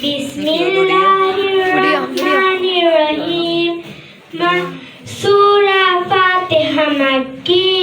Bismillahirrahmanirrahim. Surah Fatihah Makkiyah.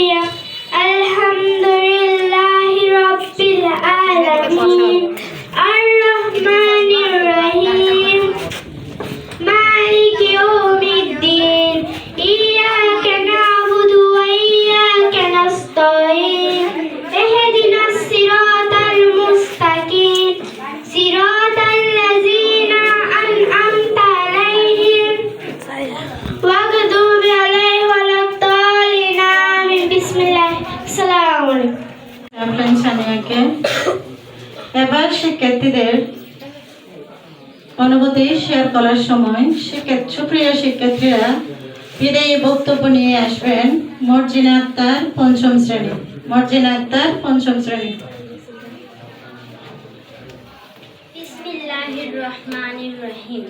আসসালামু আলাইকুম। সানিয়াকে এবার শিক্ষার্থীদের অনুভূতি শেয়ার করার সময় শিক্ষার্থী সুপ্রিয় শিক্ষার্থীরা বিদায়ী বক্তব্য নিয়ে আসবেন মর্জিনা আক্তার পঞ্চম শ্রেণি। মর্জিনা আক্তার পঞ্চম শ্রেণি। বিসমিল্লাহির রহমানির রহিম।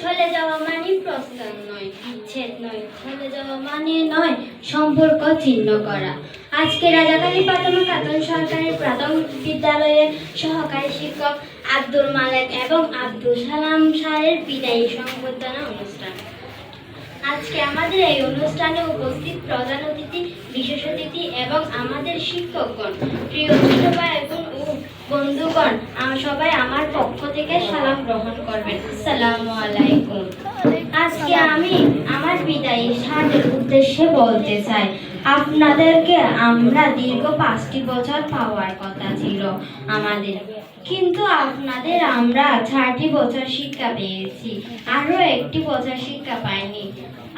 চলে যাওয়া মানে প্রস্থান নয় বিচ্ছেদ নয়। চলে যাওয়া মানে নয় সম্পর্ক ছিন্ন করা। আজকে রাজাকালী প্রাথমিক কাতন সরকারি প্রাথমিক বিদ্যালয়ের সহকারী শিক্ষক আব্দুল মালেক এবং আব্দুল সালাম স্যারের বিদায়ী সংবর্ধনা অনুষ্ঠান। আজকে আমাদের এই অনুষ্ঠানে উপস্থিত প্রধান অতিথি, বিশেষ অতিথি এবং আমাদের শিক্ষকগণ, প্রিয় ভাই বোন ও বন্ধুগণ সবাই আমার পক্ষ থেকে সালাম গ্রহণ করবেন। আসসালামু আলাইকুম। আজকে আমি আমার বিদায়ী সাদের উদ্দেশ্যে বলতে চাই আপনাদেরকে আমরা দীর্ঘ পাঁচটি বছর পাওয়ার কথা ছিল আমাদের। কিন্তু আপনাদের আমরা চারটি বছর শিক্ষা পেয়েছি আরও একটি বছর শিক্ষা পাইনি।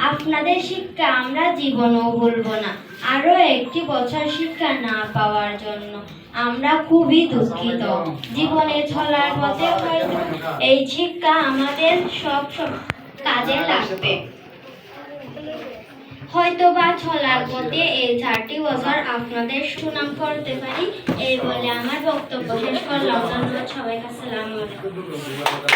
আপনাদের শিক্ষা আমরা জীবনও ভুলবো না আরও একটি বছর শিক্ষা না পাওয়ার জন্য আমরা খুবই দুঃখিত। জীবনে চলার পথে হয়তো এই শিক্ষা আমাদের সব সব কাজে লাগবে। হয়তো বা চলার পথে এই চারটি বছর আপনাদের সুনাম করতে পারি। এই বলে আমার বক্তব্য শেষ করলাম। ধন্যবাদ সবাইকে। আসসালামু আলাইকুম।